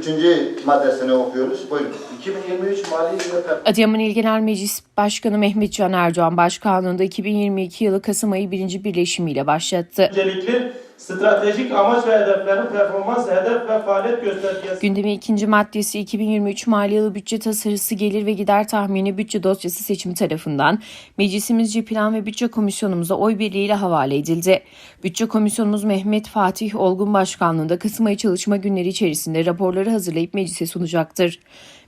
üçüncü maddesini okuyoruz. Buyurun. 2023 mali yılı Adıyaman İl Genel Meclis Başkanı Mehmet Can Erdoğan Başkanlığı'nda 2022 yılı Kasım ayı birinci birleşimiyle başlattı. öncelikli stratejik amaç ve hedeflerin performans, hedef ve faaliyet göstergesi Gündemin ikinci maddesi 2023 mali yılı bütçe tasarısı gelir ve gider tahmini bütçe dosyası seçimi tarafından Meclisimizce Plan ve Bütçe Komisyonumuza oy birliğiyle havale edildi. Bütçe Komisyonumuz Mehmet Fatih Olgun Başkanlığında Kasım ayı çalışma günleri içerisinde raporları hazırlayıp meclise sunacaktır.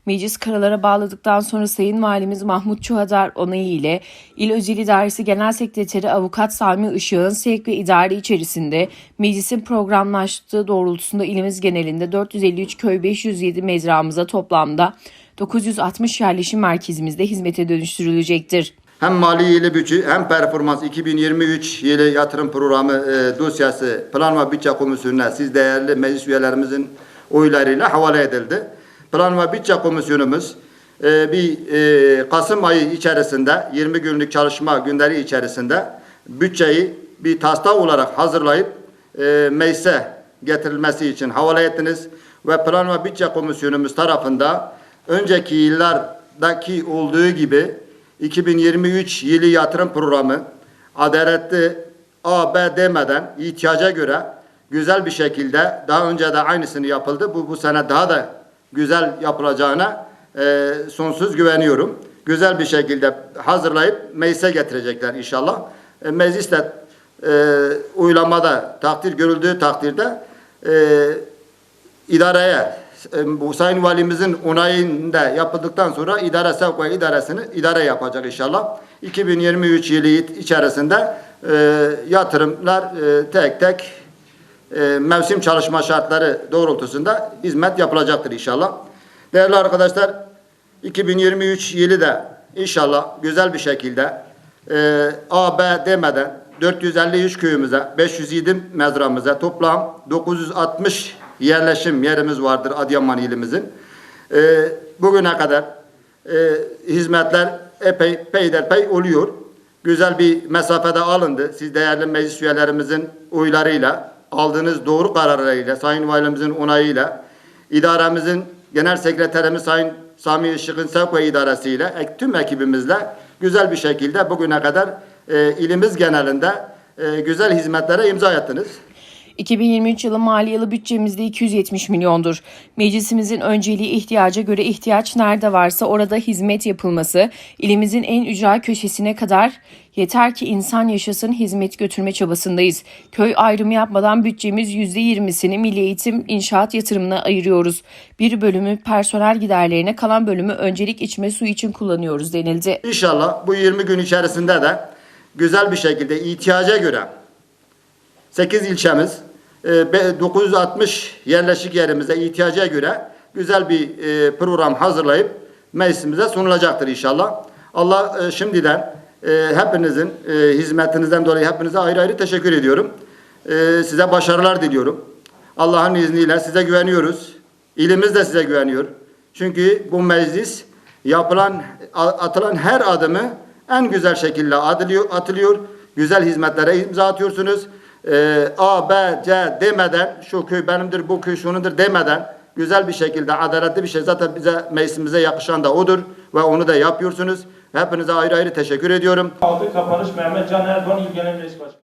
Meclis kararlara bağladıktan sonra Sayın Valimiz Mahmut Çuhadar onayı ile İl Özel İdaresi Genel Sekreteri Avukat Sami Işık'ın sevk ve idare içerisinde meclisin programlaştığı doğrultusunda ilimiz genelinde 453 köy 507 mezramıza toplamda 960 yerleşim merkezimizde hizmete dönüştürülecektir. Hem mali yılı bütçe hem performans 2023 yılı yatırım programı e, dosyası Plan ve Bütçe Komisyonu'na siz değerli meclis üyelerimizin oylarıyla havale edildi. Plan ve Bütçe Komisyonumuz e, bir e, Kasım ayı içerisinde 20 günlük çalışma günleri içerisinde bütçeyi bir taslak olarak hazırlayıp e, meclise getirilmesi için havale ettiniz ve Plan ve Bütçe Komisyonumuz tarafında önceki yıllardaki olduğu gibi 2023 yılı yatırım programı adaletli A, B demeden ihtiyaca göre güzel bir şekilde daha önce de aynısını yapıldı. Bu, bu sene daha da güzel yapılacağına e, sonsuz güveniyorum. Güzel bir şekilde hazırlayıp meclise getirecekler inşallah. E, meclis de e, uygulamada takdir görüldüğü takdirde e, idareye e, bu Sayın Valimizin onayında yapıldıktan sonra idare sevk ve idaresini idare yapacak inşallah. 2023 yılı içerisinde e, yatırımlar e, tek tek e, mevsim çalışma şartları doğrultusunda hizmet yapılacaktır inşallah. Değerli arkadaşlar 2023 yılı da inşallah güzel bir şekilde e, A, B demeden 453 köyümüze, 507 mezramıza toplam 960 yerleşim yerimiz vardır Adıyaman ilimizin. E, bugüne kadar e, hizmetler epey peyderpey oluyor. Güzel bir mesafede alındı. Siz değerli meclis üyelerimizin oylarıyla, aldığınız doğru kararlarıyla, Sayın Valimizin onayıyla, idaremizin genel sekreterimiz Sayın Sami Işık'ın sevk ve idaresiyle, tüm ekibimizle güzel bir şekilde bugüne kadar e, ilimiz genelinde e, güzel hizmetlere imza attınız. 2023 yılı mali yılı bütçemizde 270 milyondur. Meclisimizin önceliği ihtiyaca göre ihtiyaç nerede varsa orada hizmet yapılması, ilimizin en ücra köşesine kadar yeter ki insan yaşasın hizmet götürme çabasındayız. Köy ayrımı yapmadan bütçemiz %20'sini milli eğitim inşaat yatırımına ayırıyoruz. Bir bölümü personel giderlerine kalan bölümü öncelik içme suyu için kullanıyoruz denildi. İnşallah bu 20 gün içerisinde de güzel bir şekilde ihtiyaca göre 8 ilçemiz e, be- 960 yerleşik yerimize ihtiyaca göre güzel bir e, program hazırlayıp meclisimize sunulacaktır inşallah. Allah e, şimdiden e, hepinizin e, hizmetinizden dolayı hepinize ayrı ayrı teşekkür ediyorum. E, Size başarılar diliyorum. Allah'ın izniyle size güveniyoruz. İlimiz de size güveniyor. Çünkü bu meclis yapılan, atılan her adımı en güzel şekilde atılıyor, atılıyor. Güzel hizmetlere imza atıyorsunuz. Ee, A, B, C demeden şu köy benimdir, bu köy şunudur demeden güzel bir şekilde adaletli bir şey zaten bize meclisimize yakışan da odur ve onu da yapıyorsunuz. Hepinize ayrı ayrı teşekkür ediyorum. aldı. Kapanış Mehmet Can Erdoğan İl Genel Meclis Başkanı.